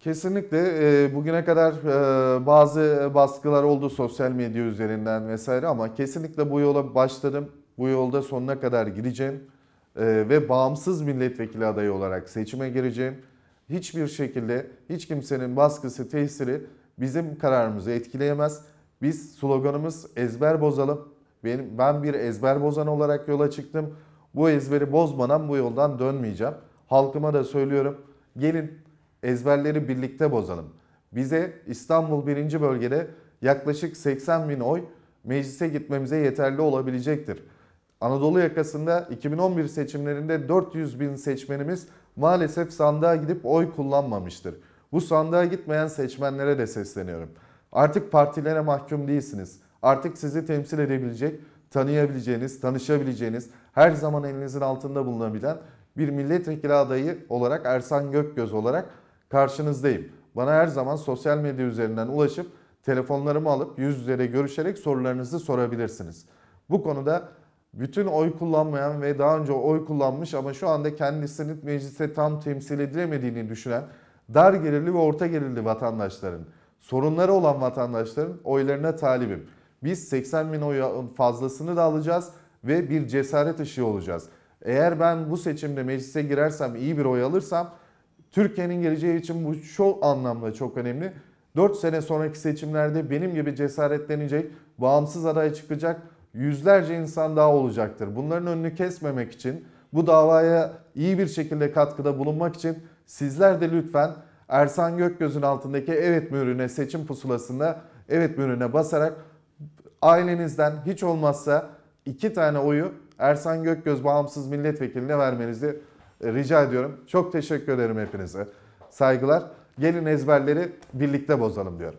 Kesinlikle e, bugüne kadar e, bazı baskılar oldu sosyal medya üzerinden vesaire ama kesinlikle bu yola başladım. Bu yolda sonuna kadar gideceğim E, ve bağımsız milletvekili adayı olarak seçime gireceğim. Hiçbir şekilde hiç kimsenin baskısı, tesiri bizim kararımızı etkileyemez. Biz sloganımız ezber bozalım. Benim, ben bir ezber bozan olarak yola çıktım. Bu ezberi bozmadan bu yoldan dönmeyeceğim. Halkıma da söylüyorum. Gelin ezberleri birlikte bozalım. Bize İstanbul 1. bölgede yaklaşık 80 bin oy meclise gitmemize yeterli olabilecektir. Anadolu yakasında 2011 seçimlerinde 400 bin seçmenimiz maalesef sandığa gidip oy kullanmamıştır. Bu sandığa gitmeyen seçmenlere de sesleniyorum. Artık partilere mahkum değilsiniz. Artık sizi temsil edebilecek, tanıyabileceğiniz, tanışabileceğiniz, her zaman elinizin altında bulunabilen bir milletvekili adayı olarak Ersan Gökgöz olarak karşınızdayım. Bana her zaman sosyal medya üzerinden ulaşıp telefonlarımı alıp yüz yüze de görüşerek sorularınızı sorabilirsiniz. Bu konuda bütün oy kullanmayan ve daha önce oy kullanmış ama şu anda kendisini mecliste tam temsil edilemediğini düşünen dar gelirli ve orta gelirli vatandaşların, sorunları olan vatandaşların oylarına talibim. Biz 80 bin oyun fazlasını da alacağız ve bir cesaret ışığı olacağız. Eğer ben bu seçimde meclise girersem, iyi bir oy alırsam Türkiye'nin geleceği için bu şu anlamda çok önemli. 4 sene sonraki seçimlerde benim gibi cesaretlenecek, bağımsız aday çıkacak yüzlerce insan daha olacaktır. Bunların önünü kesmemek için, bu davaya iyi bir şekilde katkıda bulunmak için sizler de lütfen Ersan Gökgöz'ün altındaki evet mührüne seçim pusulasında evet mührüne basarak ailenizden hiç olmazsa iki tane oyu Ersan Gökgöz bağımsız milletvekiline vermenizi rica ediyorum. Çok teşekkür ederim hepinize. Saygılar. Gelin ezberleri birlikte bozalım diyorum.